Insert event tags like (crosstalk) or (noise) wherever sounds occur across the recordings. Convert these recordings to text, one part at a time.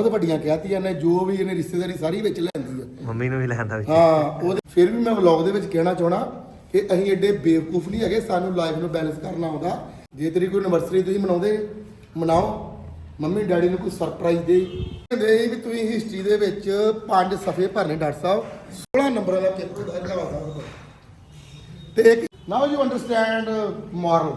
ਬਹੁਤ ਵੱਡੀਆਂ ਕਹਿਤੀਆਂ ਨੇ ਜੋ ਵੀ ਇਹਨੇ ਰਿਸ਼ਤੇਦਾਰੀ ਸਾਰੀ ਵਿੱਚ ਲੈਂਦੀ ਆ। ਮੰਮੀ ਨੂੰ ਵੀ ਲੈਂਦਾ ਵਿੱਚ ਹਾਂ ਉਹਦੇ ਫਿਰ ਵੀ ਮੈਂ ਵਲੌਗ ਦੇ ਵਿੱਚ ਕਹਿਣਾ ਚਾਹਣਾ ਕਿ ਅਸੀਂ ਐਡੇ ਬੇਵਕੂਫ ਨਹੀਂ ਹੈਗੇ ਸਾਨੂੰ ਲਾਈਫ ਨੂੰ ਬੈਲੈਂਸ ਕਰਨਾ ਆਉਂਦਾ। ਜੇ ਤੇਰੀ ਕੋਈ ਐਨਵਰਸਰੀ ਤੁਸੀਂ ਮਨਾਉਂਦੇ ਮਨਾਓ। ਮੰਮੀ ਡੈਡੀ ਨੂੰ ਕੋਈ ਸਰਪ੍ਰਾਈਜ਼ ਦੇ ਕਹਿੰਦੇ ਵੀ ਤੁਸੀਂ ਹਿਸਟਰੀ ਦੇ ਵਿੱਚ ਪੰਜ ਸਫੇ ਭਰਨੇ ਡਾਕਟਰ ਸਾਹਿਬ। 16 ਨੰਬਰਾਂ ਦਾ ਪੇਪਰ ਦਾ ਜਵਾਬ ਤੇ ਨਾਓ ਯੂ ਅੰਡਰਸਟੈਂਡ ਮੋਰਲ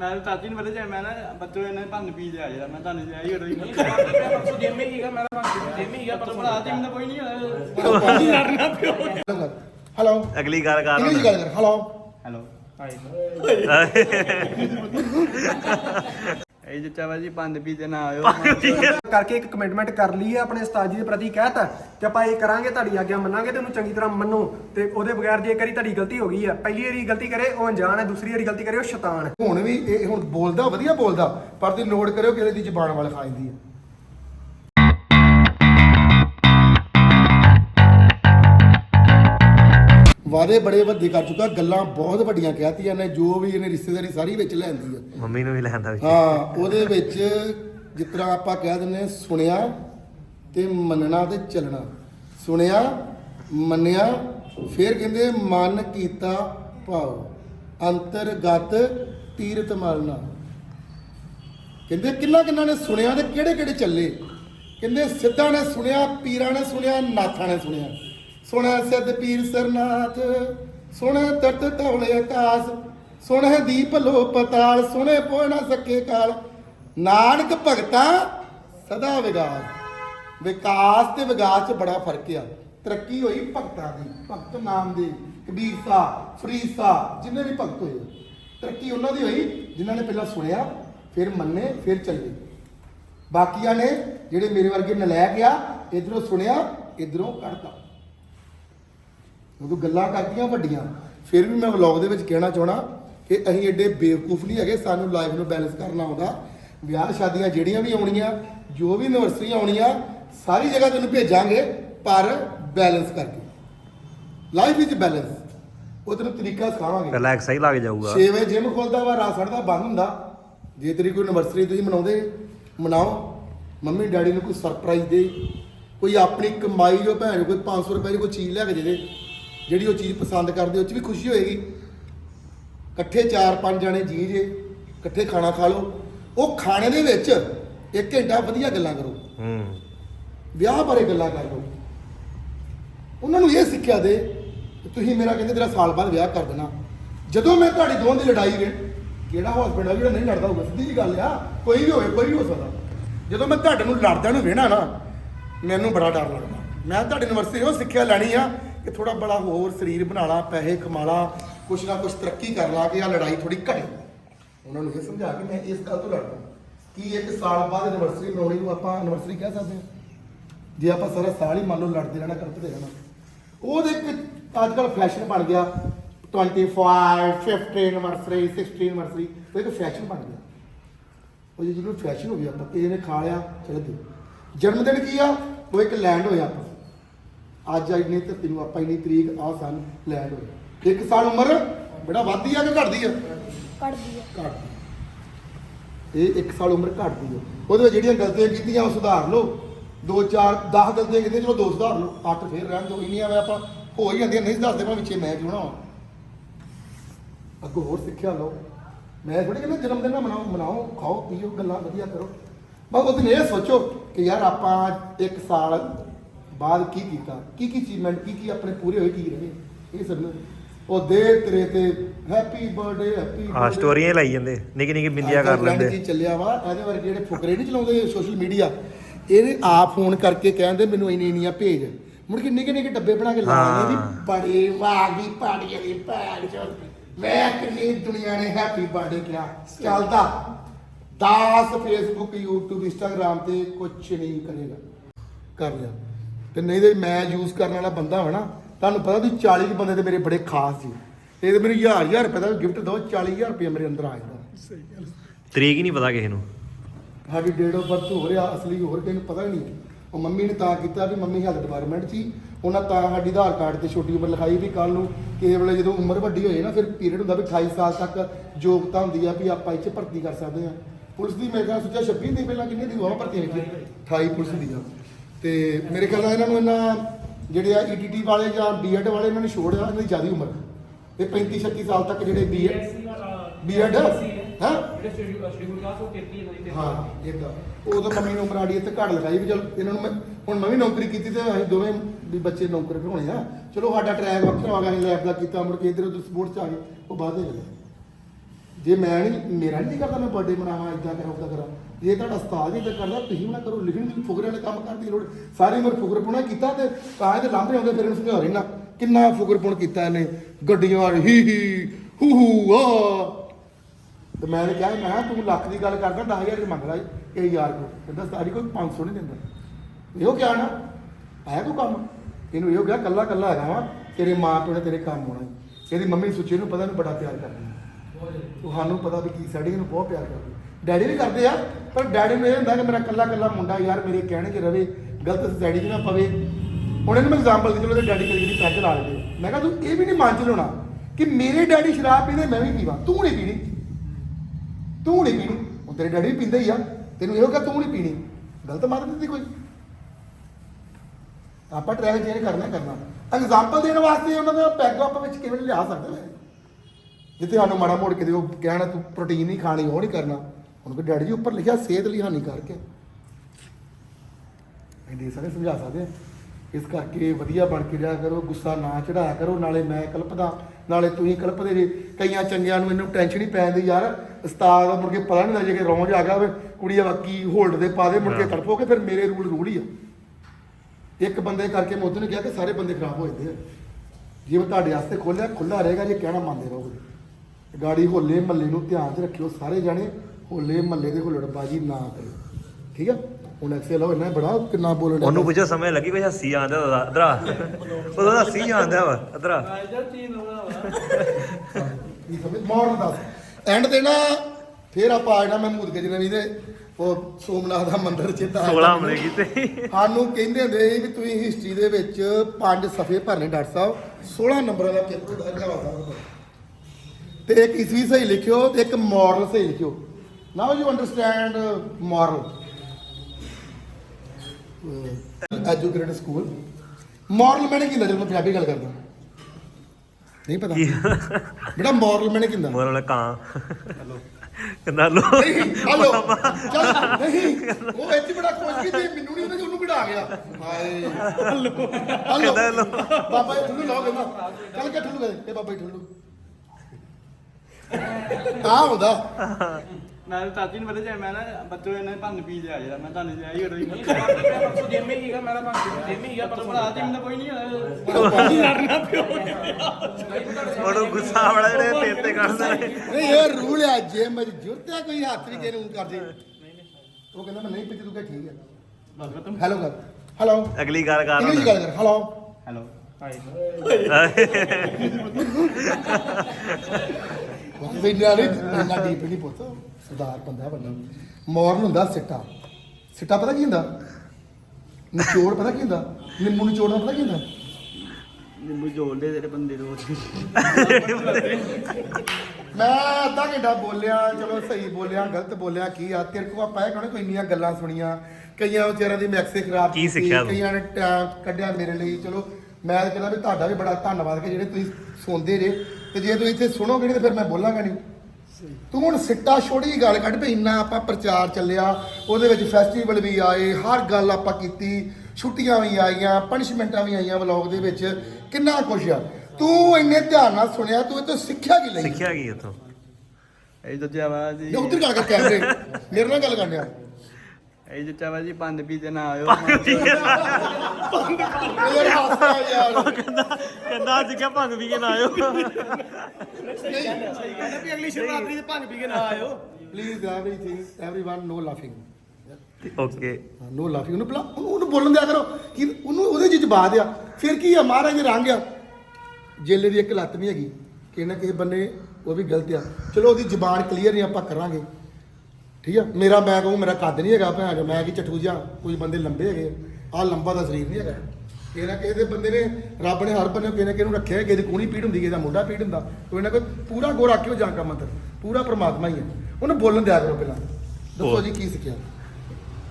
ਮੈਂ ਤਾਤੀ ਨੂੰ ਪਤਾ ਜੇ ਮੈਂ ਨਾ ਬੱਚੋ ਇਹਨੇ ਭੰਨ ਪੀ ਲਿਆ ਯਾਰ ਮੈਂ ਤੁਹਾਨੂੰ ਜਾਈ ਹੀ ਪਰਸੋਂ ਜਿਮ ਹੀ ਹੀਗਾ ਮੈਂ ਤਾਂ ਜਿਮ ਹੀ ਹੀਗਾ ਪਰ ਪਰਸੋਂ ਬੜਾ ਟੀਮ ਦਾ ਕੋਈ ਨਹੀਂ ਹੋਇਆ। ਹੈਲੋ। ਅਗਲੀ ਗੱਲ ਕਰ ਇੰਗਲਿਸ਼ ਗੱਲ ਕਰ ਹੈਲੋ। ਹੈਲੋ। (laughs) (laughs) ਇਹ ਜੋ ਚਾਵਾ ਜੀ ਭੰਨ ਪੀ ਤੇ ਨਾ ਆਇਓ। ਕਰਕੇ ਇੱਕ ਕਮਿਟਮੈਂਟ ਕਰ ਲਈ ਹੈ ਆਪਣੇ ਉਸਤਾਦ ਜੀ ਦੇ ਪ੍ਰਤੀ ਕਹਿਤਾ ਕਿ ਆਪਾਂ ਇਹ ਕਰਾਂਗੇ ਤੁਹਾਡੀ ਆਗਿਆ ਮੰਨਾਂਗੇ ਤੇ ਉਹਨੂੰ ਚੰਗੀ ਤਰ੍ਹਾਂ ਮੰਨੋ ਤੇ ਉਹਦੇ ਬਗੈਰ ਜੇ ਕਰੀ ਤੁਹਾਡੀ ਗਲਤੀ ਹੋ ਗਈ ਹੈ ਪਹਿਲੀ ਵਾਰੀ ਗਲਤੀ ਕਰੇ ਉਹ ਅਣਜਾਣ ਹੈ ਦੂਸਰੀ ਵਾਰੀ ਗਲਤੀ ਕਰੇ ਉਹ ਸ਼ੈਤਾਨ ਹੈ। ਹੁਣ ਵੀ ਇਹ ਹੁਣ ਬੋਲਦਾ ਵਧੀਆ ਬੋਲਦਾ ਪਰ ਤੁਸੀਂ ਨੋਟ ਕਰਿਓ ਕਿ ਇਹਦੀ ਜ਼ਬਾਨ ਵਾਲ ਖਾ ਜਾਂਦੀ ਹੈ। ਵਾਦੇ ਬੜੇ ਵੱਡੇ ਕਰ ਚੁੱਕਾ ਗੱਲਾਂ ਬਹੁਤ ਵੱਡੀਆਂ ਕਹਿਤੀਆਂ ਨੇ ਜੋ ਵੀ ਇਹਨੇ ਰਿਸ਼ਤੇਦਾਰੀ ਸਾਰੀ ਵਿੱਚ ਲੈਂਦੀ ਹੈ ਮੰਮੀ ਨੂੰ ਵੀ ਲੈਂਦਾ ਵਿੱਚ। ਹਾਂ ਉਹਦੇ ਵਿੱਚ ਜਿਸ ਤਰ੍ਹਾਂ ਆਪਾਂ ਕਹਿ ਹਾਂ, ਸੁਣਿਆ ਤੇ ਮੰਨਣਾ ਤੇ ਚੱਲਣਾ। ਸੁਣਿਆ ਮੰਨਿਆ ਫਿਰ ਕਹਿੰਦੇ ਮਨ ਕੀਤਾ ਭਾਵ ਅੰਤਰਗਤ ਤੀਰਤ ਮਲਣਾ ਕਹਿੰਦੇ ਕਿੰਨਾ ਕਿੰਨਾ ਨੇ ਸੁਣਿਆ ਤੇ ਕਿਹੜੇ ਕਿਹੜੇ ਚੱਲੇ? ਕਹਿੰਦੇ ਸਿੱਧਾਂ ਨੇ ਸੁਣਿਆ ਪੀਰਾਂ ਨੇ ਸੁਣਿਆ ਨਾਥਾਂ ਨੇ ਸੁਣਿਆ। ਸੁਣਿਆ ਸਿੱਧ ਪੀਰ ਸਰਨਾਥ ਸੁਣਿਆ ਤਟ ਤਵਲੇ ਆਕਾਸ ਸੁਣਿਆ ਦੀਪ ਲੋ ਪਤਾਲ ਸੁਣੈ ਪੋਇ ਨਾ ਸਕੇ ਕਾਲ। ਨਾਨਕ ਭਗਤਾ ਸਦਾ ਵਿਗਾਸ। ਵਿਕਾਸ ਤੇ ਵਿਗਾਸ 'ਚ ਬੜਾ ਫ਼ਰਕ ਆ। ਤਰੱਕੀ ਹੋਈ ਭਗਤਾਂ ਦੀ, ਭਗਤ ਨਾਮ ਦੇ, ਕਬੀਰ ਸਾਹਿਬ ਫਰੀਦ ਸਾਹਿਬ ਜਿੰਨੇ ਵੀ ਭਗਤ ਹੋਏ ਤਰੱਕੀ ਉਹਨਾਂ ਦੀ ਹੋਈ, ਜਿਨ੍ਹਾਂ ਨੇ ਪਹਿਲਾਂ ਸੁਣਿਆ, ਫਿਰ ਮੰਨੇ, ਫਿਰ ਚੱਲੇ। ਬਾਕੀਆਂ ਨੇ ਜਿਹੜੇ ਮੇਰੇ ਵਰਗੇ ਨਲਾਇਕ ਆ, ਇਧਰੋਂ ਸੁਣਿਆ, ਇਧਰੋਂ ਕੱਢਤਾ। ਉਦੋਂ ਗੱਲਾਂ ਕਰਦੀਆਂ ਵੱਡੀਆਂ। ਫਿਰ ਵੀ ਮੈਂ ਵਲੌਗ ਦੇ ਵਿੱਚ ਕਹਿਣਾ ਚਾਹਣਾ ਕਿ ਅਸੀਂ ਐਡੇ ਬੇਵਕੂਫ ਨਹੀਂ ਹੈਗੇ ਸਾਨੂੰ ਲਾਈਫ ਨੂੰ ਬੈਲੈਂਸ ਕਰਨਾ ਆਉਂਦਾ। ਵਿਆਹ ਸ਼ਾਦੀਆਂ ਜਿਹੜੀਆਂ ਵੀ ਆਉਣੀਆਂ ਜੋ ਵੀ ਐਨਵਰਸਰੀਆਂ ਆਉਣੀਆਂ ਸਾਰੀ ਜਗ੍ਹਾ ਤੈਨੂੰ ਭੇਜਾਂਗੇ ਪਰ ਬੈਲੈਂਸ ਕਰਕੇ। ਲਾਈਫ ਵਿੱਚ ਬੈਲੈਂਸ ਉਹ ਤੈਨੂੰ ਤਰੀਕਾ ਸਿਖਾਵਾਂਗੇ। ਪਹਿਲਾਂ ਐਕਸਾਈ ਲੱਗ ਜਾਊਗਾ। 6 ਵਜੇ ਜਿਮ ਖੋਲਦਾ ਵਾ ਰਾਤ ਸਾਢੇ ਦਾ ਬੰਦ ਹੁੰਦਾ। ਜੇ ਤੇਰੀ ਕੋਈ ਐਨਵਰਸਰੀ ਤੁਸੀਂ ਮਨਾਉਂਦੇ ਮਨਾਓ। ਮੰਮੀ ਡੈਡੀ ਨੂੰ ਕੋਈ ਸਰਪ੍ਰਾਈਜ਼ ਦੇ। ਕੋਈ ਆਪਣੀ ਕਮਾਈ ਜੋ ਭੈਣ ਕੋਈ 500 ਰੁਪਏ ਦੀ ਕੋਈ ਚੀਜ਼ ਲੈ ਕੇ ਦੇ ਦੇ। ਜਿਹੜੀ ਉਹ ਚੀਜ਼ ਪਸੰਦ ਕਰਦੇ ਉਹ ਚ ਵੀ ਖੁਸ਼ੀ ਹੋਏਗੀ। ਇਕੱਠੇ 4-5 ਜਣੇ ਜੀ ਜੇ ਇਕੱਠੇ ਖਾਣਾ ਖਾ ਲਓ। ਉਹ ਖਾਣੇ ਦੇ ਵਿੱਚ ਇੱਕ ਘੰਟਾ ਵਧੀਆ ਗੱਲਾਂ ਕਰੋ। ਹੂੰ। ਵਿਆਹ ਬਾਰੇ ਗੱਲਾਂ ਕਰ ਲਓ। ਉਹਨਾਂ ਨੂੰ ਇਹ ਸਿੱਖਿਆ ਦੇ ਕਿ ਤੁਸੀਂ ਮੇਰਾ ਕਹਿੰਦੇ ਤੇਰਾ ਸਾਲ ਬਾਅਦ ਵਿਆਹ ਕਰ ਦੇਣਾ। ਜਦੋਂ ਮੈਂ ਤੁਹਾਡੀ ਦੋਵਾਂ ਦੀ ਲੜਾਈ ਵੇ ਕਿਹੜਾ ਹਸਬੰਡ ਆ ਜਿਹੜਾ ਨਹੀਂ ਲੜਦਾ ਹੋਊਗਾ ਸਿੱਧੀ ਜੀ ਗੱਲ ਆ ਕੋਈ ਵੀ ਹੋਵੇ ਕੋਈ ਵੀ ਹੋ ਸਕਦਾ। ਜਦੋਂ ਮੈਂ ਤੁਹਾਡੇ ਨੂੰ ਲੜਦਿਆਂ ਨੂੰ ਵੇਣਾ ਨਾ ਮੈਨੂੰ ਬੜਾ ਡਰ ਲੱਗਦਾ। ਮੈਂ ਤੁਹਾਡੀ ਯੂਨੀਵਰਸਿਟੀ ਉਹ ਸਿੱਖਿਆ ਲੈਣੀ ਆ ਕਿ ਥੋੜਾ ਬੜਾ ਹੋਰ ਸਰੀਰ ਬਣਾ ਲਾ, ਪੈਸੇ ਕਮਾ ਲਾ, ਕੁਛ ਨਾ ਕੁਛ ਤਰੱਕੀ ਕਰ ਲਾ ਕਿ ਆ ਲੜਾਈ ਥੋੜੀ ਘਟੇ ਉਹਨਾਂ ਨੂੰ ਇਹ ਸਮਝਾ ਕੇ ਮੈਂ ਇਸ ਗੱਲ ਤੋਂ ਲੜਦਾ ਕਿ ਇੱਕ ਸਾਲ ਬਾਅਦ ਯੂਨੀਵਰਸਿਟੀ ਮਨਾਉਣੀ ਨੂੰ ਆਪਾਂ ਯੂਨੀਵਰਸਿਟੀ ਕਹਿ ਸਕਦੇ ਹਾਂ? ਜੇ ਆਪਾਂ ਸਾਰਾ ਸਾਲ ਹੀ ਮੰਨ ਲਓ ਲੜਦੇ ਰਹਿਣਾ, ਕਰਦੇ ਰਹਿਣਾ। ਉਹਦੇ ਇੱਕ ਅੱਜ ਕੱਲ ਫੈਸ਼ਨ ਬਣ ਗਿਆ। 25 50 ਐਨਵਰਸਰੀ 60 ਐਨਵਰਸਰੀ ਉਹ ਇੱਕ ਫੈਸ਼ਨ ਬਣ ਗਿਆ। ਉਹ ਜਿਹਨੂੰ ਫੈਸ਼ਨ ਹੋ ਗਿਆ ਆਪਾਂ ਕਿਸੇ ਨੇ ਖਾ ਲਿਆ, ਚਲੇ ਦੇ ਜਨਮ ਦਿਨ ਕੀ ਆ? ਉਹ ਇੱਕ ਲੈਂਡ ਹੋਇਆ। ਅੱਜ ਇੰਨੀ ਧਰਤੀ ਨੂੰ ਆਪਾਂ ਇੰਨੀ ਤਰੀਕ ਆ ਸਨ ਲੈਂਡ ਹੋਇਆ ਇੱਕ ਸਾਲ ਉਮਰ ਬੜਾ ਵੱਧਦੀ ਆ ਕਿ ਘਟਦੀ ਆ? ਕੱਢਦੀ ਆ। ਘਟਦੀ। ਇਹ ਇੱਕ ਸਾਲ ਉਮਰ ਘਟਦੀ ਆ। ਉਹਦੇ ਵਿੱਚ ਜਿਹੜੀਆਂ ਗਲਤੀਆਂ ਕੀਤੀਆਂ ਉਹ ਸੁਧਾਰ ਲਓ। ਦੋ ਚਾਰ 10 ਗਲਤੀਆਂ ਕੀਤੀਆਂ ਚਲੋ ਦੋ ਸੁਧਾਰ ਲਓ। ਅੱਠ ਫੇਰ ਰਹਿਣ ਦਿਓ ਇੰਨੀਆਂ ਵੇ ਆਪਾਂ ਹੋ ਹੀ ਜਾਂਦੀਆਂ ਨਹੀਂ ਸੁਧਾਰਦੇ ਭਾਵੇਂ ਪਿੱਛੇ ਮੈਂ ਕਿਉਂ ਨਾ ਅੱਗੋਂ ਹੋਰ ਸਿੱਖਿਆ ਲਓ। ਮੈਂ ਥੋੜੀ ਕਹਿੰਦਾ ਜਨਮ ਦਿਨ ਨਾ ਮਨਾਓ ਮਨਾਓ ਖਾਓ ਪੀਓ ਗੱਲਾਂ ਵਧੀਆ ਕਰੋ। ਬਸ ਉਹ ਦਿਨ ਇਹ ਸੋਚੋ ਕਿ ਯਾਰ ਆਪਾਂ ਇੱਕ ਸਾਲ ਬਾਅਦ ਕੀ ਕੀਤਾ? ਕੀ ਕੀ ਅਚੀਵਮੈਂਟ ਕੀ ਕੀ ਆਪਣੇ ਪੂਰੇ ਹੋਏ ਕੀ ਰਹੇ? ਇਹ ਸਭ ਨੂੰ। ਉਹ ਦੇ ਤੇਰੇ ਤੇ ਹੈਪੀ ਬਰਥਡੇ ਹੈਪੀ ਆ ਸਟੋਰੀਆਂ ਹੀ ਲਾਈ ਜਾਂਦੇ। ਨਿੱਕੀ ਨਿੱਕੀ ਬਿੰਦੀਆਂ ਕਰ ਲੈਂਦੇ। ਕੀ ਚੱਲਿਆ ਵਾ ਇਹਦੇ ਵਰਗੇ ਜਿਹੜੇ ਫੁਕਰੇ ਨਹੀਂ ਚਲਾਉਂਦੇ ਸੋਸ਼ਲ ਮੀਡੀਆ ਇਹਨੇ ਆਪ ਫੋਨ ਕਰਕੇ ਕਹਿੰਦੇ ਮੈਨੂੰ ਇੰਨੀ ਇੰਨੀਆਂ ਭੇਜ। ਮੁੜ ਕੇ ਨਿੱਕੇ ਨਿੱਕੇ ਡੱਬੇ ਬਣਾ ਕੇ ਲਾਏ ਵੀ। ਬੜੇ ਵਾਹ ਦੀ ਪਾੜੀ ਵਾਲੀ ਭੈਣ ਚੋਦ। ਮੈਂ ਕਿੰਨੀ ਦੁਨੀਆ ਨੇ ਹੈਪੀ ਬਰਥਡੇ ਕਿਹਾ। ਚੱਲਦਾ। 10 ਫੇਸਬੁੱਕ YouTube Instagram ਤੇ ਕੁਝ ਨਹੀਂ ਕਰੇਗਾ। ਕਰ ਲਿਆ। ਤੇ ਨਹੀਂ ਤੇ ਮੈਂ ਯੂਜ਼ ਕਰਨ ਵਾਲਾ ਬੰਦਾ ਹੋਣਾ ਤੁਹਾਨੂੰ ਪਤਾ ਵੀ 40 ਕੁ ਬੰਦੇ ਤੇ ਮੇਰੇ ਬੜੇ ਖਾਸ ਸੀ। ਇਹ ਤੇ ਮੈਨੂੰ ਹਜ਼ਾਰ ਹਜ਼ਾਰ ਰੁਪਏ ਦਾ ਗਿਫਟ ਦੋ 40000 ਰੁਪਏ ਮੇਰੇ ਅੰਦਰ ਆ ਜਾਂਦਾ। ਤਰੀਕ ਹੀ ਨਹੀਂ ਪਤਾ ਕਿਸੇ ਨੂੰ। ਸਾਡੀ ਡੇਟ ਆਫ ਬਰਥ ਹੋ ਰਿਹਾ ਅਸਲੀ ਹੋਰ ਕਿਸੇ ਨੂੰ ਪਤਾ ਹੀ ਨਹੀਂ। ਉਹ ਮੰਮੀ ਨੇ ਤਾਂ ਕੀਤਾ ਵੀ ਮੰਮੀ ਹੈਲਥ ਡਿਪਾਰਟਮੈਂਟ ਸੀ। ਉਹਨਾਂ ਤਾਂ ਸਾਡੀ ਆਧਾਰ ਕਾਰਡ ਤੇ ਛੋਟੀ ਉਮਰ ਲਿਖਾਈ ਵੀ ਕੱਲ ਨੂੰ ਕਿਸੇ ਵੇਲੇ ਜਦੋਂ ਉਮਰ ਵੱਡੀ ਹੋਏ ਨਾ ਫਿਰ ਪੀਰੀਅਡ ਹੁੰਦਾ ਵੀ 28 ਸਾਲ ਤੱਕ ਯੋਗਤਾ ਹੁੰਦੀ ਆ ਵੀ ਆਪਾਂ ਇੱਥੇ ਭਰਤੀ ਕਰ ਸਕਦੇ ਆ। ਪੁਲਿਸ ਦੀ ਮੇਰੇ ਖਿਆਲ ਸੋਚਿਆ 26 ਦੀ ਪਹਿਲਾਂ ਕਿੰਨੇ ਦੀ ਹੋਆ ਭਰਤੀ ਹੋਈ 28 ਪੁਲਿਸ ਦੀਆਂ ਤੇ ਮੇਰੇ ਖਿਆਲ ਨਾਲ ਇਹਨਾਂ ਨੂੰ ਇਹਨਾਂ ਜਿਹੜੇ ਆ ਈਟੀਟੀ ਵਾਲੇ ਜਾਂ ਬੀਐਡ ਵਾਲੇ ਇਹਨਾਂ ਨੇ ਛੋੜ ਆ ਇਹਨਾਂ ਦੀ ਜ਼ਿਆਦਾ ਉਮਰ। ਇਹ 35 36 ਸਾਲ ਤੱਕ ਜਿਹੜੇ ਬੀਐਡ ਬੀਐਡ ਹਾਂ? ਹਾਂ ਇਹ ਤਾਂ ਉਦੋਂ ਮੰਮੀ ਨੂੰ ਮਰਾੜੀ ਇੱਥੇ ਘੜ ਲਗਾਈ ਵੀ ਚਲ ਇਹਨਾਂ ਨੂੰ ਮੈਂ ਹੁਣ ਮੈਂ ਵੀ ਨੌਕਰੀ ਕੀਤੀ ਤੇ ਅਸੀਂ ਦੋਵੇਂ ਵੀ ਬੱਚੇ ਨੌਕਰ ਹੋਣੇ ਆ। ਚਲੋ ਸਾਡਾ ਟਰੈਕ ਵੱਖਰਾ ਆ ਗਿਆ ਅਸੀਂ ਲੈਬ ਦਾ ਕੀਤਾ ਮੁੜ ਕੇ ਇਧਰ ਉਧਰ ਸਪੋਰਟ ਚ ਆ ਗਏ ਉਹ ਬਾਅਦ ਦੇ ਹੈ। ਜੇ ਮੈਂ ਨਹੀਂ ਮੇਰਾ ਨਹੀਂ ਕਰਦਾ ਮੈਂ ਬਰਥਡੇ ਮਨਾਵਾਂ ਇਦਾਂ ਕਰਾਂ ਉਦਾਂ ਕਰਾਂ। ਜੇ ਤੁਹਾਡਾ ਉਸਤਾਦ ਹੀ ਤਾਂ ਕਰਦਾ ਤੁਸੀਂ ਨਾ ਕਰੋ ਲਿਖਣ ਦੀ ਫੁਗਰੇ ਵਾਲੇ ਕੰਮ ਕਰਨ ਦੀ ਲੋੜ। ਸਾਰੀ ਉਮਰ ਫੁਗਰਪੁਣਾ ਕੀਤਾ ਤੇ ਤਾਂ ਇਹਦੇ ਲਾਂਭੇ ਆਉਂਦੇ ਫਿਰ ਇਹਨੂੰ ਸਮਝਾ ਰਹਿਣਾ ਕਿੰਨਾ ਫੁਗਰਪੁਣ ਕੀਤਾ ਇਹਨੇ। ਗੱਡੀਆਂ ਹੀ ਹੀ ਹੂ ਹੂ ਆ। ਤੇ ਮੈਂ ਨੇ ਕਿਹਾ ਮੈਂ ਕਿਹਾ ਤੂੰ ਲੱਖ ਦੀ ਗੱਲ ਕਰਦਾ 10000 ਰੁਪਏ ਮੰਗਦਾ ਇਹ ਯਾਰ ਕੋ ਕਹਿੰਦਾ ਸਾਰੀ ਕੋਈ 500 ਨਹੀਂ ਦਿੰਦਾ। ਇਹੋ ਕਿਹਾ ਨਾ। ਆਇਆ ਕੋ ਕੰਮ? ਇਹਨੂੰ ਇਹੋ ਕਿਹਾ ਕੱਲਾ ਕੱਲਾ ਹੈਗਾ ਵਾ। ਤੇਰੇ ਮਾਂ ਪਿਓ ਨੇ ਤੇਰੇ ਕੰਮ ਆਉਣਾ। ਇਹਦੀ ਮੰਮੀ ਸੁੱਚੇ ਨੂੰ ਪਤਾ ਨੂੰ ਬੜਾ ਪਿਆਰ ਕਰਦੀ। ਹੈ ਤੁਹਾਨੂੰ ਪਤਾ ਵੀ ਕੀ ਸੈਡਿੰਗ ਨੂੰ ਬਹੁਤ ਪਿਆਰ ਕਰਦੀ। ਡੈਡੀ ਵੀ ਕਰਦੇ ਆ, ਪਰ ਡੈਡੀ ਨੂੰ ਇਹ ਹੁੰਦਾ ਕਿ ਮੇਰਾ ਕੱਲਾ ਕੱਲਾ ਮੁੰਡਾ ਯਾਰ ਮੇਰੇ ਕਹਿਣੇ 'ਚ ਰਵੇ, ਗਲਤ ਸੋਸਾਇਟੀ 'ਚ ਨਾ ਪਵੇ। ਹੁਣ ਇਹਨੂੰ ਮੈਂ ਐਗਜ਼ਾਮਪਲ ਦਿੱਤੀ ਚਲੋ ਤੇ ਡੈਡੀ ਕਦੀ ਕਦੀ ਪੈਗ ਲਾ ਲੈਂਦੇ ਮੈਂ ਕਿਹਾ, ਤੂੰ ਇਹ ਵੀ ਨਹੀਂ ਮੰਨ ਚ ਲਾਉਣਾ ਕਿ ਮੇਰੇ ਡੈਡੀ ਸ਼ਰਾਬ ਪੀਂਦੇ, ਮੈਂ ਵੀ ਪੀਵਾਂ। ਤੂੰ ਨਹੀਂ ਪੀਣੀ। ਤੂੰ ਨਹੀਂ ਪੀਣੀ। ਉਹ ਤੇਰੇ ਡੈਡੀ ਵੀ ਪੀਂਦੇ ਹੀ ਆ। ਤੈਨੂੰ ਇਹੋ ਕਿ ਤੂੰ ਨਹੀਂ ਪੀਣੀ। ਗਲਤ ਮਾਰ ਦਿੱਤੀ ਕੋਈ। ਆਪਾਂ ਟ੍ਰੈਵਲ ਚੇਂਜ ਕਰਨਾ ਕਰਨਾ। ਐਗਜ਼ਾਮਪਲ ਦੇਣ ਵਾਸਤੇ ਉਹਨਾਂ ਦਾ ਪੈਗ ਆਪਾਂ ਵਿੱਚ ਕਿਵੇਂ ਲਿਆ ਸਕਦਾ ਹੈ ਜਿੱਥੇ ਸਾਨੂੰ ਮਾੜਾ ਮੋੜ ਕੇ ਦਿਓ ਕਹਿਣਾ, ਤੂੰ ਪ੍ਰੋਟੀਨ ਨਹੀਂ ਖਾਣੀ, ਉਹ ਨਹੀਂ ਕਰਨਾ। ਹੁਣ ਕੋਈ ਡੈਡੀ ਜੀ ਉੱਪਰ ਲਿਖਿਆ ਸਿਹਤ ਲਈ ਹਾਨੀਕਾਰਕ ਹੈ। ਇਹ ਦੇ ਸਕਦੇ ਸਮਝਾ ਸਕਦੇ। ਇਸ ਕਰਕੇ ਵਧੀਆ ਬਣ ਕੇ ਰਿਹਾ ਕਰੋ ਗੁੱਸਾ ਨਾ ਚੜਾਇਆ ਕਰੋ ਨਾਲੇ ਮੈਂ ਕਲਪਦਾ ਨਾਲੇ ਤੁਸੀਂ ਕਲਪਦੇ ਜੇ। ਕਈਆਂ ਚੰਗਿਆਂ ਨੂੰ ਇਹਨੂੰ ਟੈਨਸ਼ਨ ਹੀ ਪੈਂਦੀ ਯਾਰ ਉਸਤਾਦ ਮੁੜ ਕੇ ਪਤਾ ਨਹੀਂ ਲੱਗੇ ਕਿ ਰੌਂਜ ਆ ਗਿਆ ਕੁੜੀ ਆ ਬਾਕੀ ਹੋਲਡ ਦੇ ਪਾ ਦੇ ਮੁੜ ਕੇ। ਤੜਫੋਗੇ ਫਿਰ ਮੇਰੇ ਰੂਲ ਰੂਲ ਹੀ ਆ। ਇੱਕ ਬੰਦੇ ਕਰਕੇ ਮੈਂ ਉਹਨੂੰ ਕਿਹਾ ਕਿ ਸਾਰੇ ਬੰਦੇ ਖਰਾਬ ਹੋ ਜਾਂਦੇ ਆ। ਜੇ ਮੈਂ ਤੁਹਾਡੇ ਵਾਸਤੇ ਖੋਲਿਆ ਖੁੱਲਾ ਰਹੇਗਾ ਜੇ ਕਹਿਣਾ ਮੰਨਦੇ ਰਹੋਗੇ। ਗਾੜੀ ਹੋਲੇ ਮਹੱਲੇ ਨੂੰ ਧਿਆਨ 'ਚ ਰੱਖਿਓ ਸਾਰੇ ਜਾਣੇ। ਹੋਲੇ ਮਹੱਲੇ ਦੇ ਹੁਲੜਬਾਜੀ ਨਾ ਕਰੋ। ਠੀਕ ਆ? ਹੁਣ ਐਕਸਲ ਹੋ ਇੰਨਾ ਬੜਾ ਕਿੰਨਾ ਬੋਲਣ ਡਿਆ। ਉਹਨੂੰ ਪੁੱਛੋ ਸਮਝ ਲੱਗੀ ਕੋਈ ਹੱਸੀ ਆਂਦਾ ਉਹਦਾ ਅਦਰਾ ਉਹਦਾ ਹੱਸੀ ਆਂਦਾ ਵਾ ਵਾ ਕੀ ਸਮਝ ਮੌਰਨ ਦੱਸ। ਐਂਡ ਤੇ ਨਾ ਫੇਰ ਆਪਾਂ ਆ ਜਾਣਾ ਮਹਿਮੂਦ ਗਜਨਵੀ ਦੇ। ਉਹ ਸੋਮਨਾਥ ਦਾ ਮੰਦਿਰ ਚੇਤਾ ਆ 16 ਹਮਲੇ ਕੀਤੇ। ਸਾਨੂੰ ਕਹਿੰਦੇ ਹੁੰਦੇ ਸੀ ਵੀ ਤੁਸੀਂ ਹਿਸਟਰੀ ਦੇ ਵਿੱਚ ਪੰਜ ਸਫੇ ਭਰਨੇ ਡਾਕਟਰ ਸਾਹਿਬ। 16 ਨੰਬਰਾਂ ਦਾ ਪੇਪਰ ਹੈਗਾ ਵਾ ਤੇ ਇੱਕ ਈਸਵੀ ਸਹੀ ਲਿਖਿਓ ਤੇ ਇੱਕ ਮਾਡਲ ਸਹੀ ਲਿਖਿਓ। Now you understand model educated school model ਮੈਨੇ ਕੀ ਹੁੰਦਾ ਜਦੋਂ ਮੈਂ ਪੰਜਾਬੀ ਗੱਲ ਕਰਦਾ। ਨਹੀਂ ਪਤਾ। ਬੇਟਾ ਮਾਡਲ ਮੈਨੇ ਕੀ ਹੁੰਦਾ ਮੋਰ ਵਾਲਾ ਕਾਂ। ਕਹਿੰਦਾ ਲੋ ਹਲੋ ਚੱਲ ਨਹੀਂ ਉਹ ਇੱਥੇ ਬੜਾ ਖੁਸ਼ ਕੀ ਤੇ ਮੈਨੂੰ ਨਹੀਂ ਉਹਨੂੰ ਕਿਹੜਾ ਗਿਆ। ਹਾਏ। ਹਲੋ। ਕਹਿੰਦਾ ਹਲੋ ਲਓ। ਬਾਬਾ ਇਹ ਠੁੱਲੂ ਲਾਓ ਕਹਿੰਦਾ। ਚੱਲ ਕੇ ਠੁੱਲੂ ਕਰੇ ਇਹ ਬਾਬਾ ਜੀ ਠੁੱਲੂ। (laughs) ਆ ਹੁੰਦਾ। ਨਾਲ ਚਾਚੀ ਨੂੰ ਪਤਾ ਜੇ ਮੈਂ ਨਾ ਬੱਚੋ ਇਹਨੇ ਭੰਨ ਪੀ ਲਿਆ ਜਿਹੜਾ ਮੈਂ ਤੁਹਾਨੂੰ ਜਾਈ ਉਦੋਂ ਹੀ। ਜਿੰਮੇ ਹੀਗਾ ਮੇਰਾ ਪੰਜ ਜਿੰਮੇ ਹੀਗਾ ਪਰ ਪਰ ਭਰਾ ਤੇ ਮੈਨੂੰ ਕੋਈ ਨਹੀਂ ਹੋਇਆ। ਉਹਨੂੰ ਗੁੱਸਾ ਬੜਾ ਜਿਹੜੇ ਤੇਰੇ ਤੇ ਕੱਢਦੇ ਨੇ। ਨਹੀਂ ਇਹ ਰੂਲ ਹੈ ਜੇ ਮੇਰੀ ਜ਼ਰੂਰਤ ਹੈ ਕੋਈ ਹੱਥ ਵੀ ਕਿਸੇ ਨੂੰ ਕਰ ਦੇ ਉਹ ਕਹਿੰਦਾ ਮੈਂ ਨਹੀਂ ਪੀਤੀ ਤੂੰ ਕਹ ਠੀਕ ਹੈ ਹੈਲੋ ਕਰ ਹੈਲੋ ਅਗਲੀ ਗੱਲ ਕਰ ਇੰਗਲਿਸ਼ ਗੱਲ ਕਰ। ਹੈਲੋ ਹੈਲੋ ਵੀ ਨਾਲੇ ਇੰਨਾ ਡੀਪ ਨਹੀਂ ਪੁੱਤ ਸਰਦਾਰ ਬੰਦਾ ਬੰਦਾ ਮੋਰਨ ਹੁੰਦਾ ਸਿੱਟਾ। ਸਿੱਟਾ ਪਤਾ ਕੀ ਹੁੰਦਾ? ਨਿਚੋੜ ਪਤਾ ਕੀ ਹੁੰਦਾ? ਨਿੰਬੂ ਨਿਚੋੜਨਾ ਪਤਾ ਕੀ ਹੁੰਦਾ? ਨਿੰਬੂ ਜੋੜਦੇ ਤੇਰੇ ਬੰਦੇ ਰੋਜ਼। ਮੈਂ ਅੱਧਾ ਘੰਟਾ ਬੋਲਿਆ ਚਲੋ ਸਹੀ ਬੋਲਿਆ ਗਲਤ ਬੋਲਿਆ ਕੀ ਆ? ਤੇਰੇ ਕੋਲ ਆਪਾਂ ਇਹ ਕਹਿੰਦੇ ਕੋਈ ਇੰਨੀਆਂ ਗੱਲਾਂ ਸੁਣੀਆਂ? ਕਈਆਂ ਵਿਚਾਰਿਆਂ ਦੀ ਮੈਕਸੇ ਖਰਾਬ ਕੀ ਕੀਤੀ, ਸਿੱਖਿਆ ਤੂੰ? ਕਈਆਂ ਨੇ ਟਾਈਮ ਕੱਢਿਆ ਮੇਰੇ ਲਈ ਚਲੋ ਮੈਂ ਤਾਂ ਕਹਿੰਦਾ ਵੀ ਤੁਹਾਡਾ ਵੀ ਬੜਾ ਧੰਨਵਾਦ ਕਿ ਜਿਹੜੇ ਤੁਸੀਂ ਸੁਣਦੇ ਜੇ ਤੇ ਜੇ ਤੁਸੀਂ ਇੱਥੇ ਸੁਣੋਗੇ ਨਹੀਂ ਤੇ ਫਿਰ ਮੈਂ ਬੋਲਾਂਗਾ ਨਹੀਂ। ਤੂੰ ਹੁਣ ਸਿੱਟਾ ਛੋੜੀ ਗੱਲ ਕੱਢ ਵੀ ਇੰਨਾ ਆਪਾਂ ਪ੍ਰਚਾਰ ਚੱਲਿਆ ਉਹਦੇ ਵਿੱਚ ਫੈਸਟੀਵਲ ਵੀ ਆਏ ਹਰ ਗੱਲ ਆਪਾਂ ਕੀਤੀ ਛੁੱਟੀਆਂ ਵੀ ਆਈਆਂ ਪਨਿਸ਼ਮੈਂਟਾਂ ਵੀ ਆਈਆਂ ਵਲੌਗ ਦੇ ਵਿੱਚ ਕਿੰਨਾ ਕੁਛ ਆ। ਤੂੰ ਇੰਨੇ ਧਿਆਨ ਨਾਲ ਸੁਣਿਆ ਤੂੰ ਇਹ ਤੋਂ ਸਿੱਖਿਆ ਕੀ ਲਈ? ਸਿੱਖਿਆ ਕੀ ਉਥੋਂ ਇਹ ਜੋ ਚਾਵਾ ਜੀ ਨੇ ਉੱਧਰ ਗੱਲ ਕਰ ਕੈਮਰੇ ਮੇਰੇ ਨਾਲ ਗੱਲ ਕਰਨਿਆ ਇਹ ਜੋ ਚਾਵਾ ਜੀ ਪੰਜ ਪੀ ਤੇ ਨਾ ਆਇਓ ਯਾਰ ਹਾਸਾ ਯਾਰ ਕਹਿੰਦਾ ਅੱਜ ਕਿਆ ਭੰਗ ਵੀ ਕੇ ਨਾ ਆਇਓ ਕਹਿੰਦਾ ਵੀ ਅਗਲੀ ਸ਼ਿਵਰਾਤਰੀ ਤੇ ਭੰਗ ਪੀ ਕੇ ਨਾ ਆਇਓ please everything everyone no laughing okay no laughing ਉਹਨੂੰ ਬੁਲਾ ਉਹਨੂੰ ਉਹਨੂੰ ਬੋਲਣ ਦਿਆ ਕਰੋ ਕਿ ਉਹਨੂੰ ਉਹਦੇ ਚ ਜਵਾਬ ਆ ਫਿਰ ਕੀ ਆ ਮਹਾਰਾਜ ਦੇ ਰੰਗ ਆ ਜੇਲੇ ਦੀ ਇੱਕ ਲੱਤ ਨਹੀਂ ਹੈਗੀ ਕਿਸੇ ਨਾ ਕਿਸੇ ਬੰਨੇ ਉਹ ਵੀ ਗਲਤ ਆ ਚਲੋ ਉਹਦੀ ਜ਼ਬਾਨ ਕਲੀਅਰ ਨਹੀਂ ਆਪਾਂ ਕਰਾਂਗੇ ਠੀਕ ਆ? ਮੇਰਾ ਮੈਂ ਕਹੂੰ ਮੇਰਾ ਕੱਦ ਨਹੀਂ ਹੈਗਾ ਭੈਣ ਮੈਂ ਕੀ ਚੱਠੂ ਜਾ ਕੋਈ ਬੰਦੇ ਲੰਬੇ ਹੈਗੇ ਆ। ਲੰਬਾ ਦਾ ਸਰੀਰ ਨਹੀਂ ਹੈਗਾ। ਕਿਸੇ ਨਾ ਕਿਸੇ ਦੇ ਬੰਦੇ ਨੇ ਰੱਬ ਨੇ ਹਰ ਕਿਸੇ ਨਾ ਕਿਸੇ ਨੂੰ ਰੱਖਿਆ ਕਿਸੇ ਦੀ ਕੂਣੀ ਪੀੜ ਹੁੰਦੀ ਕਿਸੇ ਦਾ ਮੋਢਾ ਪੀੜ ਹੁੰਦਾ। ਕੋਈ ਨਾ ਕੋਈ ਪੂਰਾ ਗੋਰਾ ਕਿਉਂ ਜਾਂ ਕਾ ਮੰਤਰ ਪੂਰਾ ਪ੍ਰਮਾਤਮਾ ਹੀ ਹੈ। ਉਹਨੂੰ ਬੋਲਣ ਦਿਆ ਕਰੋ ਪਹਿਲਾਂ। ਦੱਸੋ ਜੀ ਕੀ ਸਿੱਖਿਆ?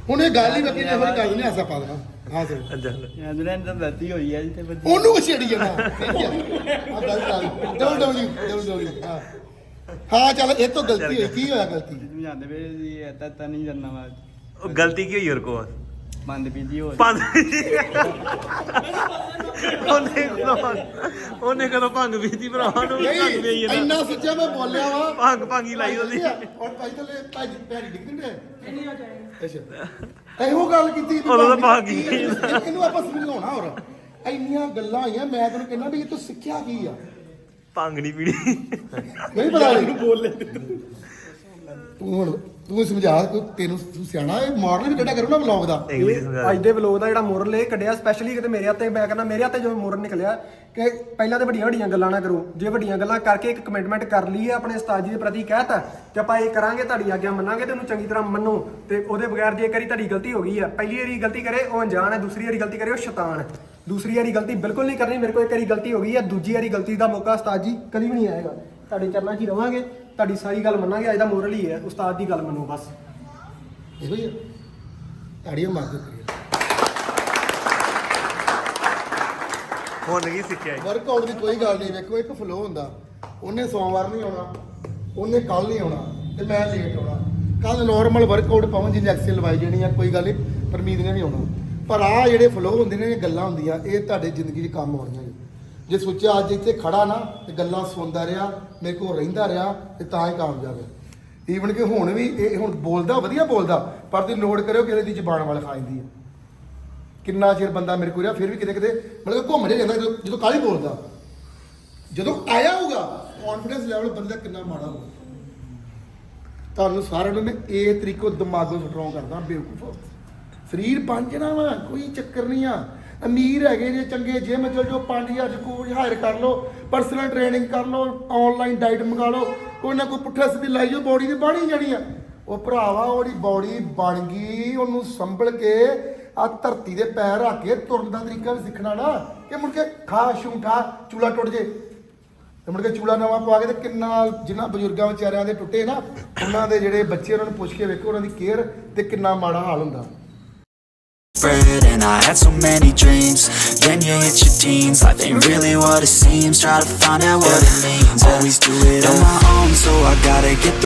ਹੁਣ ਇਹ ਗੱਲ ਹੀ ਬੱਕੀ ਨੇ ਹੋਈ ਗੱਲ ਨਹੀਂ ਹਾਸਾ ਪਾ ਦੇਣਾ ਹਾਂ ਸਰ। ਦੀ ਤਾਂ ਗਲਤੀ ਹੋਈ ਹੈ ਜੀ ਤੇ ਬੱਚੇ ਉਹਨੂੰ ਛੇੜੀ ਜਾਣਾ ਆ ਗੱਲ ਕਰ ਡਬਲ ਡਬਲ ਡਬਲ ਡਬਲ ਹਾਂ। ਹਾਂ ਚੱਲ ਇਹ ਤੋਂ ਗਲਤੀ ਹੋਈ ਕੀ ਹੋਇਆ ਗਲਤੀ? ਸਮਝਾਉਂਦੇ ਵੇ ਜੀ ਐਤਾ ਤਾਂ ਨਹੀਂ ਕਰਨਾ ਵਾ ਉਹ ਗਲਤੀ ਕੀ ਹੋਈ ਹੋਰ ਕੋ ਬੰਦ ਪੀਜੀ ਹੋ ਪੰਜ ਉਹਨੇ ਕਦੋਂ ਉਹਨੇ ਕਦੋਂ ਭੰਗ ਪੀਤੀ ਭਰਾ ਨੂੰ ਵੀ ਭੰਗ ਪਈ ਨਹੀਂ ਜਾਂਦਾ ਇੰਨਾ ਸੱਚਾ ਮੈਂ ਬੋਲਿਆ ਵਾ। ਭੰਗ ਭੰਗੀ ਲਾਈ ਉਹਦੀ। ਔਰ ਭਾਈ ਥੱਲੇ ਭਾਈ ਭੈੜੀ ਡਿੱਗਦੀ ਨੇ ਅੱਛਾ। ਇਹੋ ਗੱਲ ਕੀਤੀ ਵੀ ਉਦੋਂ ਤਾਂ ਭਾਗ। ਇਹਨੂੰ ਇਹਨੂੰ ਆਪਾਂ ਸਮਝਾਉਣਾ ਹੋਰ। ਇੰਨੀਆਂ ਗੱਲਾਂ ਆਈਆਂ ਮੈਂ ਤੈਨੂੰ ਕਹਿੰਦਾ ਵੀ ਇਹ ਤੋਂ ਸਿੱਖਿਆ ਕੀ ਆ? ਭੰਗ ਨਹੀਂ ਪੀਣੀ। ਨਹੀਂ ਪਤਾ ਇਹਨੂੰ ਬੋਲ ਲੈ। ਤੂੰ ਹੁਣ ਤੂੰ ਸਮਝਾ ਕੋਈ ਤੈਨੂੰ ਤੂੰ ਸਿਆਣਾ ਇਹ ਮਾਡਲ ਵੀ ਕੱਢਿਆ ਕਰੋ ਨਾ ਵਲੌਗ ਦਾ ਇੰਗਲਿਸ਼ ਅੱਜ ਦੇ ਵਲੋਗ ਦਾ ਜਿਹੜਾ ਮੁਰਨ ਇਹ ਕੱਢਿਆ ਸਪੈਸ਼ਲੀ ਕਿਤੇ ਮੇਰੇ ਹੱਥੇ ਮੈਂ ਕਹਿੰਦਾ ਮੇਰੇ ਹੱਥੇ ਜੋ ਮੁਰਨ ਨਿਕਲਿਆ ਕਿ ਪਹਿਲਾਂ ਤੇ ਵੱਡੀਆਂ ਵੱਡੀਆਂ ਗੱਲਾਂ ਨਾ ਕਰੋ। ਜੇ ਵੱਡੀਆਂ ਗੱਲਾਂ ਕਰਕੇ ਇੱਕ ਕਮਿਟਮੈਂਟ ਕਰ ਲਈ ਹੈ ਆਪਣੇ ਉਸਤਾਦ ਜੀ ਦੇ ਪ੍ਰਤੀ ਕਹਿਤਾ ਕਿ ਆਪਾਂ ਇਹ ਕਰਾਂਗੇ ਤੁਹਾਡੀ ਆਗਿਆ ਮੰਨਾਂਗੇ ਤੇ ਉਹਨੂੰ ਚੰਗੀ ਤਰ੍ਹਾਂ ਮੰਨੋ ਤੇ ਉਹਦੇ ਬਗੈਰ ਜੇ ਕਰੀ ਤੁਹਾਡੀ ਗਲਤੀ ਹੋ ਗਈ ਆ ਪਹਿਲੀ ਵਾਰੀ ਗਲਤੀ ਕਰੇ ਉਹ ਅਣਜਾਣ ਹੈ ਦੂਸਰੀ ਵਾਰੀ ਗਲਤੀ ਕਰੇ ਉਹ ਸ਼ੈਤਾਨ ਹੈ। ਦੂਸਰੀ ਵਾਰੀ ਗਲਤੀ ਬਿਲਕੁਲ ਨਹੀਂ ਕਰਨੀ ਮੇਰੇ ਕੋਲ ਇੱਕ ਵਾਰੀ ਗਲਤੀ ਹੋ ਗਈ ਹੈ ਦੂਜੀ ਵਾਰੀ ਗਲਤੀ ਦਾ ਮੌਕਾ ਉਸਤਾਦ ਜੀ ਕਦੀ ਵੀ ਨਹੀਂ ਆਏਗਾ। ਤੁਹਾਡੇ ਚਰਨਾਂ 'ਚ ਹੀ ਰਵਾਂਗੇ ਤੁਹਾਡੀ ਸਾਰੀ ਗੱਲ ਮੰਨਾਂਗੇ ਅੱਜ ਦਾ ਮੋਰਲ ਹੀ ਹੈ ਉਸਤਾਦ ਦੀ ਗੱਲ ਮੰਨੋ ਬਸ। ਹੀ ਆ ਤਾੜੀਆਂ ਮਾਰ ਦੇ ਹੁਣ ਕੀ ਸਿੱਖਿਆ ਜੀ? ਵਰਕਆਊਟ ਦੀ ਕੋਈ ਗੱਲ ਨਹੀਂ ਵੇਖੋ ਇੱਕ ਫਲੋ ਹੁੰਦਾ। ਉਹਨੇ ਸੋਮਵਾਰ ਨਹੀਂ ਆਉਣਾ ਉਹਨੇ ਕੱਲ ਨਹੀਂ ਆਉਣਾ ਤੇ ਮੈਂ ਲੇਟ ਆਉਣਾ। ਕੱਲ ਨਾਰਮਲ ਵਰਕਆਊਟ ਪਵਨ ਜੀ ਨੇ ਐਕਸਲ ਲਵਾਈ ਜਾਣੀ ਆ ਕੋਈ ਗੱਲ ਨਹੀਂ ਪਰਮੀਤ ਨੇ ਨਹੀਂ ਆਉਣਾ। ਪਰ ਆ ਜਿਹੜੇ ਫਲੋ ਹੁੰਦੇ ਨੇ, ਇਹ ਗੱਲਾਂ ਹੁੰਦੀਆਂ, ਇਹ ਤੁਹਾਡੇ ਜ਼ਿੰਦਗੀ 'ਚ ਕੰਮ ਆਉਣੀਆਂ ਨੇ। ਜੇ ਸੋਚਿਆ ਅੱਜ ਇੱਥੇ ਖੜਾ ਨਾ, ਤੇ ਗੱਲਾਂ ਸੁਣਦਾ ਰਿਹਾ, ਮੇਰੇ ਕੋਲ ਰਹਿੰਦਾ ਰਿਹਾ, ਤੇ ਤਾਂ ਹੀ ਕਾਮਯਾਬ ਹੈ। ਈਵਨ ਕਿ ਹੁਣ ਵੀ ਇਹ ਹੁਣ ਬੋਲਦਾ, ਵਧੀਆ ਬੋਲਦਾ, ਪਰ ਤੁਸੀਂ ਨੋਟ ਕਰਿਓ ਕਿਸੇ ਦੀ ਜ਼ਬਾਨ ਵਾਲ ਖਾ ਜਾਂਦੀ ਹੈ। ਕਿੰਨਾ ਚਿਰ ਬੰਦਾ ਮੇਰੇ ਕੋਲ ਰਿਹਾ, ਫਿਰ ਵੀ ਕਿਤੇ ਕਿਤੇ, ਮਤਲਬ ਘੁੰਮ ਜਿਹਾ ਜਾਂਦਾ, ਜਦੋਂ ਜਦੋਂ ਕਾਲੀ ਬੋਲਦਾ। ਜਦੋਂ ਆਇਆ ਹੋਊਗਾ ਕੌਨਫੀਡੈਂਸ ਲੈਵਲ ਬੰਦੇ ਦਾ ਕਿੰਨਾ ਮਾੜਾ ਹੋਊਗਾ। ਤੁਹਾਨੂੰ ਸਾਰਿਆਂ ਨੂੰ ਮੈਂ ਇਹ ਤਰੀਕੋ ਦਿਮਾਗੋਂ ਸਟਰੋਂਗ ਕਰਦਾ, ਬੇਵਕੂਫ। ਸਰੀਰ ਬਣ ਜਾਣਾ ਵਾ, ਕੋਈ ਚੱਕਰ ਨਹੀਂ ਆ। ਅਮੀਰ ਹੈਗੇ ਜੇ, ਚੰਗੇ ਜਿਮ ਚਲ ਜਾਓ 5000 ਚ ਕੋਚ ਹਾਇਰ ਕਰ ਲਓ ਪਰਸਨਲ ਟ੍ਰੇਨਿੰਗ ਕਰ ਲਓ ਆਨਲਾਈਨ ਡਾਈਟ ਮੰਗਾ ਲਓ, ਕੋਈ ਨਾ ਕੋਈ ਪੁੱਠਾ ਸਿੱਧੀ ਲਾਈ ਜਾਓ ਬੋਡੀ ਦੀ ਬਣੀ ਜਾਣੀ ਆ। ਉਹ ਭਰਾਵਾ, ਉਹਦੀ ਬੋਡੀ ਬਣ ਗਈ, ਉਹਨੂੰ ਸੰਭਲ ਕੇ ਆ ਧਰਤੀ ਦੇ ਪੈਰ ਰੱਖ ਕੇ ਤੁਰਨ ਦਾ ਤਰੀਕਾ ਵੀ ਸਿੱਖਣਾ ਨਾ, ਕਿ ਮੁੜ ਕੇ ਖਾ ਸ਼ੂ ਠਾ, ਚੂਲਾ ਟੁੱਟ ਜੇ। ਤੇ ਮੁੜ ਕੇ ਚੂਲਾ ਨਵਾਂ ਪਵਾ ਕੇ ਤੇ ਕਿੰਨਾ ਜਿਨ੍ਹਾਂ ਬਜ਼ੁਰਗਾਂ ਵਿਚਾਰਿਆਂ ਦੇ ਟੁੱਟੇ ਨਾ, ਉਹਨਾਂ ਦੇ ਜਿਹੜੇ ਬੱਚੇ ਉਹਨਾਂ ਨੂੰ ਪੁੱਛ ਕੇ ਵੇਖੋ, ਉਹਨਾਂ ਦੀ ਕੇਅਰ ਤੇ ਕਿੰਨਾ ਮਾੜਾ ਹਾਲ ਹੁੰਦਾ। And I had so many dreams. Then you hit your teens Life ain't really what it seems. Try to find out what it means. Always do it on my own So I gotta get